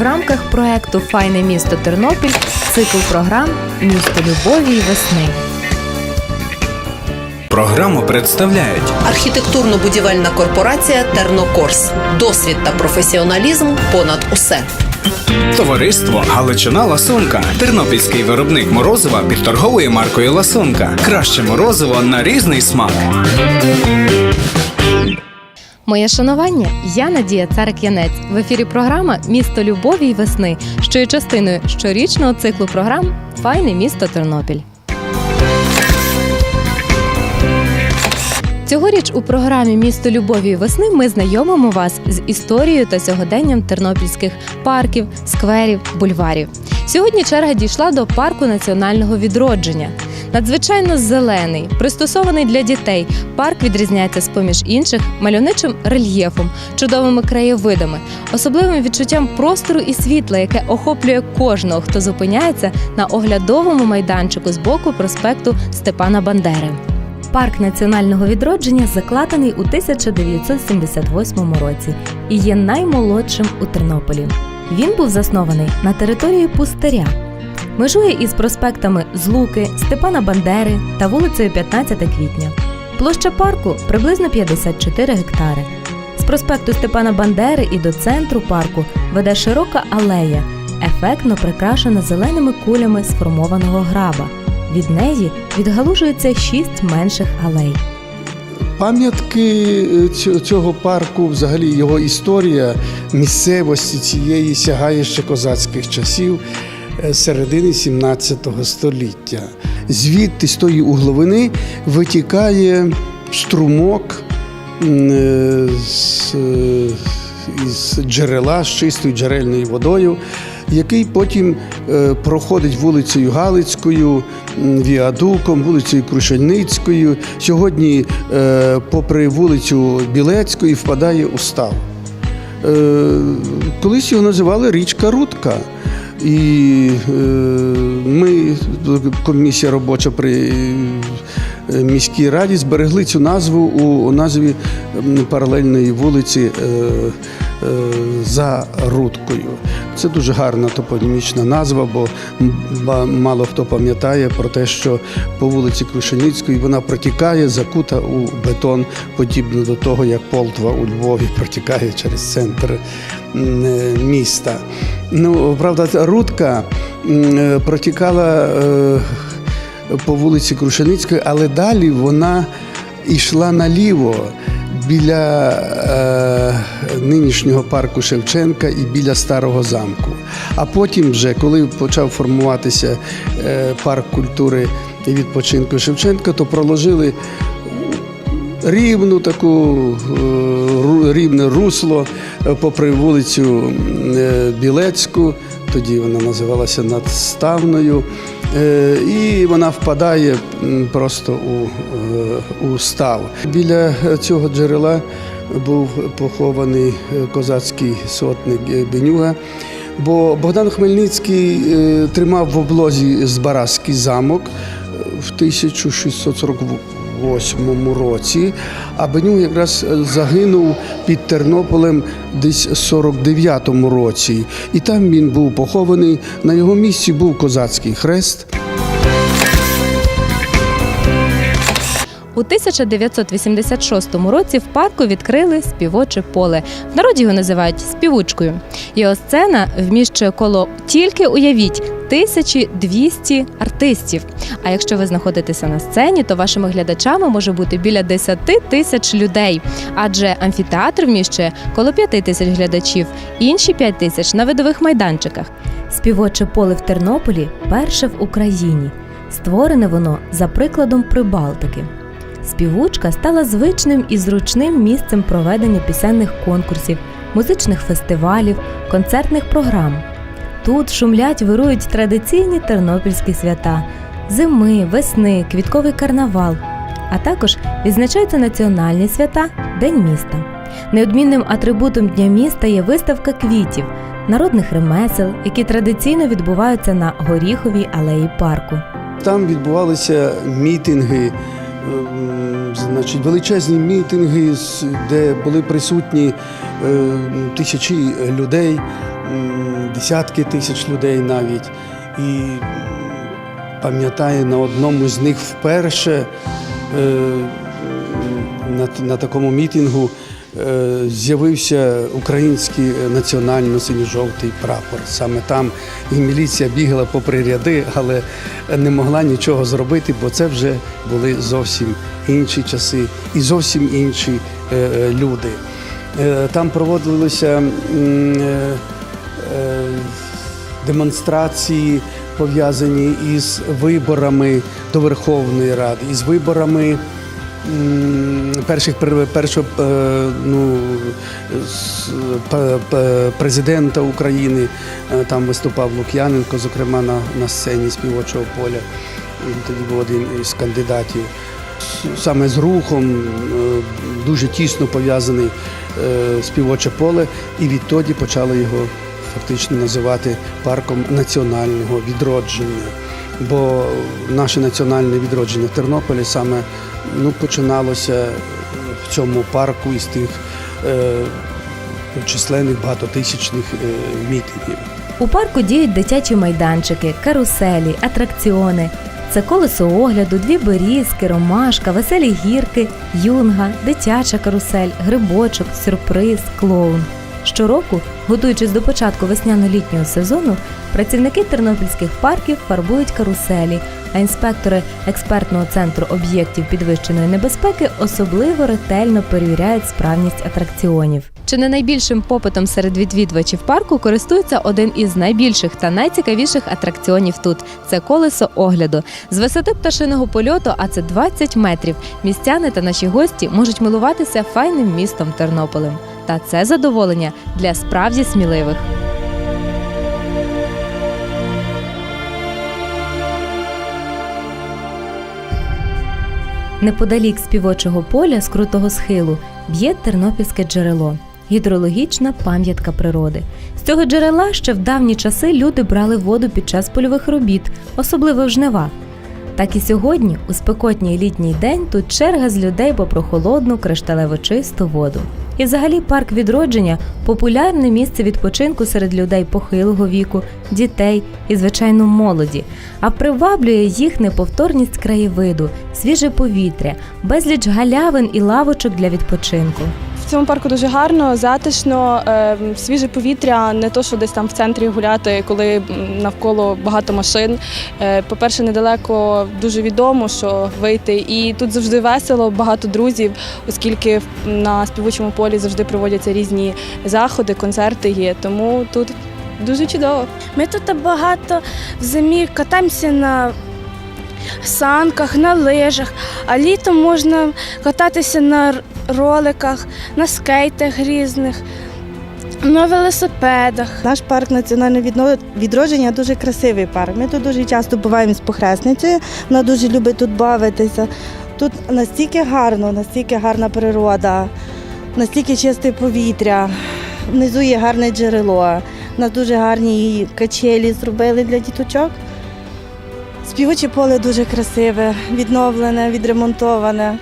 в рамках проекту Файне місто Тернопіль цикл програм Місто любові і весни. Програму представляють Архітектурно-будівельна корпорація Тернокорс. Досвід та професіоналізм понад усе. товариство Галичина Ласунка, тернопільський виробник морозива під торговою маркою Ласунка. Краще морозиво на різний смак. Моє шанування. Я Надія Царик Янець. В ефірі програма Місто любові і весни, що є частиною щорічного циклу програм Файне місто Тернопіль. Цьогоріч у програмі Місто любові і весни ми знайомимо вас з історією та сьогоденням тернопільських парків, скверів, бульварів. Сьогодні черга дійшла до парку національного відродження. Надзвичайно зелений, пристосований для дітей. Парк відрізняється з поміж інших мальовничим рельєфом, чудовими краєвидами, особливим відчуттям простору і світла, яке охоплює кожного, хто зупиняється на оглядовому майданчику з боку проспекту Степана Бандери. Парк національного відродження закладений у 1978 році і є наймолодшим у Тернополі. Він був заснований на території пустиря. Межує із проспектами Злуки, Степана Бандери та вулицею 15 квітня. Площа парку приблизно 54 гектари. З проспекту Степана Бандери і до центру парку веде широка алея, ефектно прикрашена зеленими кулями сформованого граба. Від неї відгалужується шість менших алей. Пам'ятки е, цього парку, взагалі його історія місцевості цієї сягає ще козацьких часів середини 17 століття. Звідти з тої угловини витікає струмок е, з, е, із джерела з чистою джерельною водою, який потім е, проходить вулицею Галицькою, віадуком, вулицею Крушельницькою. Сьогодні, е, попри вулицю Білецької, впадає у став. Е, Колись його називали річка Рудка. І е, ми, комісія робоча при е, міській раді, зберегли цю назву у назві паралельної вулиці е, за Рудкою. Це дуже гарна топонімічна назва, бо мало хто пам'ятає про те, що по вулиці Крушеницької вона протікає, закута у бетон, подібно до того, як Полтва у Львові протікає через центр е, міста. Ну, правда, Рудка е, протікала е, по вулиці Крушеницької, але далі вона йшла наліво біля е, нинішнього парку Шевченка і біля старого замку. А потім, вже, коли почав формуватися е, парк культури і відпочинку Шевченка, то проложили рівну таку е, рівне русло е, попри вулицю е, Білецьку, тоді вона називалася Надставною. Е, І вона впадає просто у, е, у став. Біля цього джерела був похований е, козацький сотник Бенюга. Бо Богдан Хмельницький тримав в облозі Збаразький замок в 1648 році, а Бенюг якраз е, загинув під Тернополем десь в 49-му році. І там він був похований. На його місці був козацький хрест. У 1986 році в парку відкрили співоче поле. В народі його називають співучкою. Його сцена вміщує коло тільки уявіть 1200 артистів. А якщо ви знаходитеся на сцені, то вашими глядачами може бути біля 10 тисяч людей, адже амфітеатр вміщує коло 5 тисяч глядачів, інші 5 тисяч на видових майданчиках. Співоче поле в Тернополі перше в Україні. Створене воно за прикладом Прибалтики. Співучка стала звичним і зручним місцем проведення пісенних конкурсів, музичних фестивалів, концертних програм. Тут шумлять, вирують традиційні тернопільські свята зими, весни, квітковий карнавал, а також відзначаються національні свята День міста. Неодмінним атрибутом Дня міста є виставка квітів, народних ремесел, які традиційно відбуваються на горіховій алеї парку. Там відбувалися мітинги, ем, значить, величезні мітинги, де були присутні е, тисячі людей. М, десятки тисяч людей навіть. І пам'ятаю, на одному з них вперше е, на, такому мітингу е, з'явився український національно-синьо-жовтий прапор. Саме там і міліція бігала попри ряди, але не могла нічого зробити, бо це вже були зовсім інші часи і зовсім інші е, е, люди. Е, Там проводилися е, е, демонстрації, пов'язані із виборами до Верховної Ради, із виборами перших першого е, ну, президента України. Е, Там виступав Лук'яненко, зокрема на, на сцені співочого поля. Він тоді був один із кандидатів. Саме з рухом е, дуже тісно пов'язаний е, співоче поле, і відтоді почали його фактично називати парком національного відродження. Бо наше національне відродження в Тернополі саме ну, починалося в цьому парку із тих е, численних багатотисячних е, мітингів. У парку діють дитячі майданчики, каруселі, атракціони. Це колесо огляду, дві берізки, ромашка, веселі гірки, юнга, дитяча карусель, грибочок, сюрприз, клоун. Щороку, готуючись до початку весняно-літнього сезону, працівники тернопільських парків фарбують каруселі, а інспектори експертного центру об'єктів підвищеної небезпеки особливо ретельно перевіряють справність атракціонів. Чи не найбільшим попитом серед відвідувачів парку користується один із найбільших та найцікавіших атракціонів тут це колесо огляду. З висоти пташиного польоту, а це 20 метрів. Містяни та наші гості можуть милуватися файним містом Тернополем. Та це задоволення для справді сміливих. Неподалік співочого поля з крутого схилу б'є тернопільське джерело, гідрологічна пам'ятка природи. З цього джерела ще в давні часи люди брали воду під час польових робіт, особливо в жнива. Так і сьогодні, у спекотній літній день, тут черга з людей по прохолодну кришталево чисту воду. І взагалі парк відродження популярне місце відпочинку серед людей похилого віку, дітей і, звичайно, молоді. А приваблює їх неповторність краєвиду, свіже повітря, безліч галявин і лавочок для відпочинку. Цьому парку дуже гарно, затишно, е, свіже повітря, не то, що десь там в центрі гуляти, коли навколо багато машин. Е, По-перше, недалеко дуже відомо, що вийти. І тут завжди весело, багато друзів, оскільки на співочому полі завжди проводяться різні заходи, концерти є. Тому тут дуже чудово. Ми тут багато в зимі катаємося на санках, на лижах, а літом можна кататися на роликах, на скейтах різних, на велосипедах. Наш парк національного відродження дуже красивий парк. Ми тут дуже часто буваємо з похресницею. Вона дуже любить тут бавитися. Тут настільки гарно, настільки гарна природа, настільки чисте повітря. Внизу є гарне джерело. У нас дуже гарні качелі зробили для діточок. Співоче поле дуже красиве, відновлене, відремонтоване.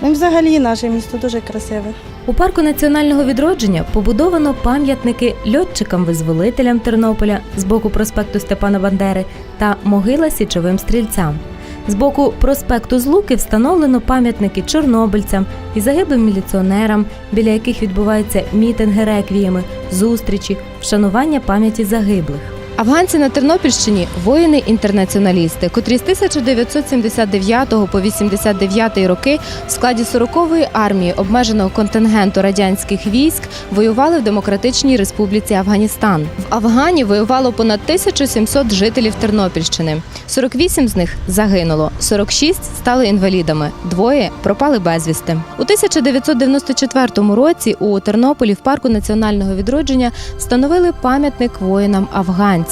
Ну, взагалі наше місто дуже красиве. У парку національного відродження побудовано пам'ятники льотчикам-визволителям Тернополя з боку проспекту Степана Бандери та могила січовим стрільцям. З боку проспекту Злуки встановлено пам'ятники чорнобильцям і загиблим міліціонерам, біля яких відбуваються мітинги реквіями, зустрічі, вшанування пам'яті загиблих. Афганці на Тернопільщині воїни-інтернаціоналісти, котрі з 1979 по 89 роки в складі 40-ї армії обмеженого контингенту радянських військ воювали в Демократичній Республіці Афганістан. В Афгані воювало понад 1700 жителів Тернопільщини. 48 з них загинуло, 46 стали інвалідами, двоє пропали безвісти. У 1994 році у Тернополі в парку національного відродження встановили пам'ятник воїнам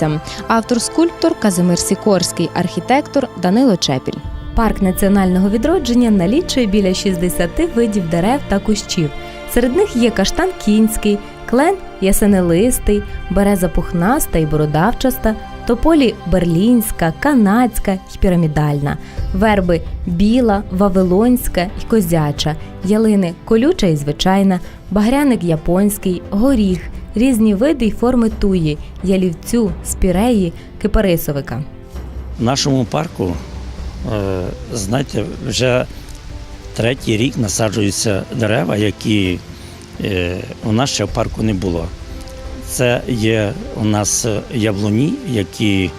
афганцям. Автор скульптор Казимир Сікорський, архітектор Данило Чепіль. Парк національного відродження налічує біля 60 видів дерев та кущів. Серед них є каштан кінський, клен ясенелистий, береза пухнаста і бородавчаста, тополі берлінська, канадська й пірамідальна, верби біла, вавилонська й козяча, ялини колюча і звичайна, багряник японський, горіх, різні види й форми туї, ялівцю, спіреї, кипарисовика. В нашому парку, е, знаєте, вже третій рік насаджуються дерева, які е, у нас ще в парку не було. Це є у нас яблуні, які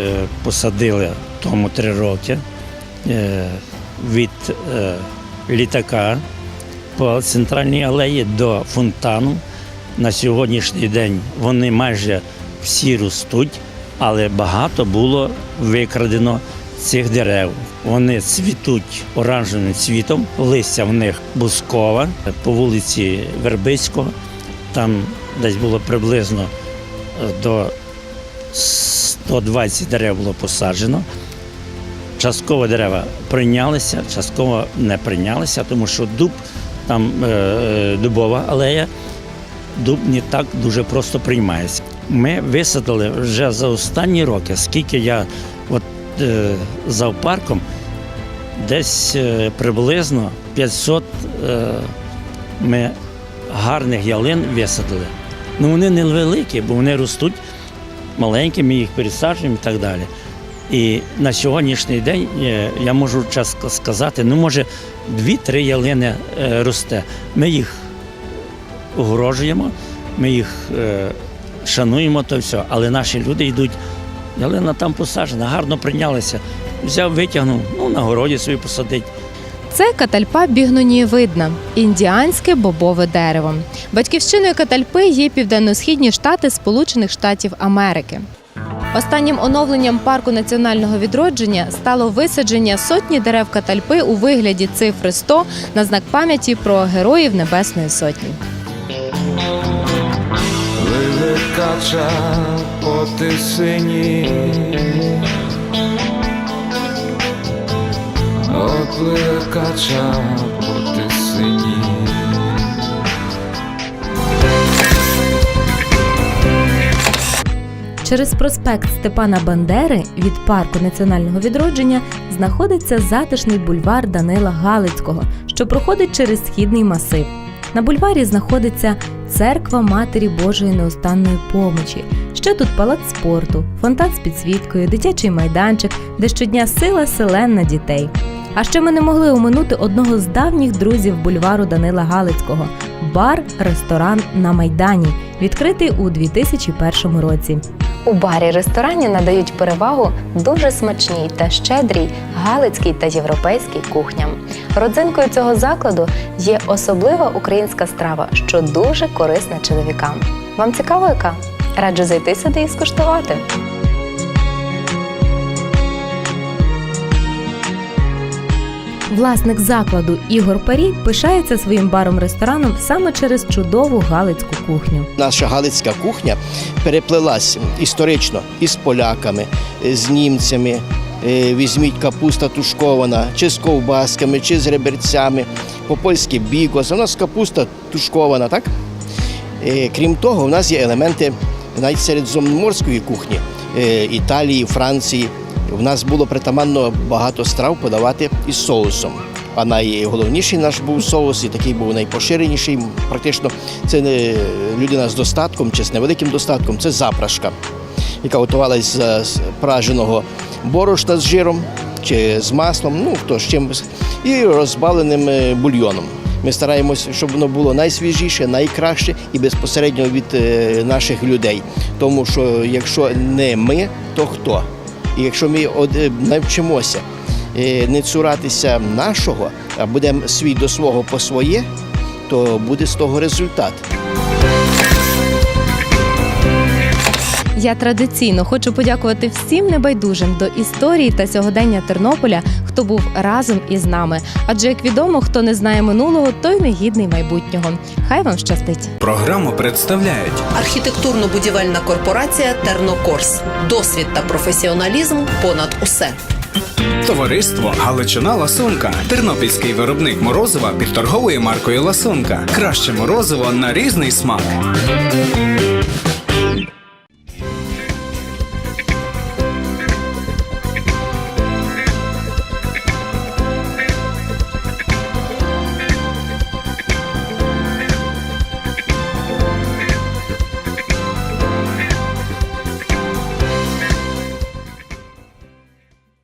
е, посадили тому три роки від літака по центральній алеї до фонтану. На сьогоднішній день вони майже всі ростуть, але багато було викрадено цих дерев. Вони цвітуть оранжевим цвітом, листя в них бускове по вулиці Вербицького. Там десь було приблизно до 120 дерев було посаджено. Частково дерева прийнялися, частково не прийнялися, тому що дуб, там е, е, дубова алея, дуб не так дуже просто приймається. Ми висадили вже за останні роки, скільки я от, е, зоопарком, десь е, приблизно 500 е, ми гарних ялин висадили. Ну вони не великі, бо вони ростуть маленькі, ми їх пересаджуємо і так далі. І на сьогоднішній день е, я можу чесно сказати, ну може дві-три ялини е, росте. Ми їх огорожуємо, ми їх е, шануємо, то все. Але наші люди йдуть, ялина там посаджена, гарно прийнялися. Взяв, витягнув, ну на городі собі посадить. Це катальпа бігнонієвидна, індіанське бобове дерево. Батьківщиною катальпи є південно-східні штати Сполучених Штатів Америки. Останнім оновленням парку національного відродження стало висадження сотні дерев катальпи у вигляді цифри 100 на знак пам'яті про героїв Небесної Сотні. Кача по тисині. Опливе кача по тисині. Через проспект Степана Бандери від парку національного відродження знаходиться затишний бульвар Данила Галицького, що проходить через східний масив. На бульварі знаходиться церква Матері Божої неустанної помочі. Ще тут палац спорту, фонтан з підсвіткою, дитячий майданчик, де щодня сила селен дітей. А ще ми не могли оминути одного з давніх друзів бульвару Данила Галицького бар, ресторан на Майдані, відкритий у 2001 році. У барі ресторані надають перевагу дуже смачній та щедрій галицькій та європейській кухням. Родзинкою цього закладу є особлива українська страва, що дуже корисна чоловікам. Вам цікаво, яка? Раджу зайти сюди і скуштувати. Власник закладу Ігор Парій пишається своїм баром-рестораном саме через чудову галицьку кухню. Наша галицька кухня переплелась історично із поляками, з німцями. Е, Візьміть капуста тушкована, чи з ковбасками, чи з реберцями, по-польськи бігос. У нас капуста тушкована, так? Е, Крім того, у нас є елементи навіть середземноморської кухні е, Італії, Франції. У нас було притаманно багато страв подавати із соусом. А найголовніший наш був соус, і такий був найпоширеніший. Практично це не людина з достатком чи з невеликим достатком, це запрашка, яка готувалась з праженого борошна з жиром чи з маслом, ну хто з чимось, і розбавленим е, бульйоном. Ми стараємося, щоб воно було найсвіжіше, найкраще і безпосередньо від е, наших людей. Тому що якщо не ми, то хто? І якщо ми е, навчимося е, не цуратися нашого, а будемо свій до свого по своє, то буде з того результат. Я традиційно хочу подякувати всім небайдужим до історії та сьогодення Тернополя, хто був разом із нами. Адже як відомо, хто не знає минулого, той не гідний майбутнього. Хай вам щастить! Програму представляють Архітектурно-будівельна корпорація Тернокорс. Досвід та професіоналізм понад усе. Товариство Галичина Ласунка. Тернопільський виробник морозива під торговою маркою Ласунка. Краще морозиво на різний смак.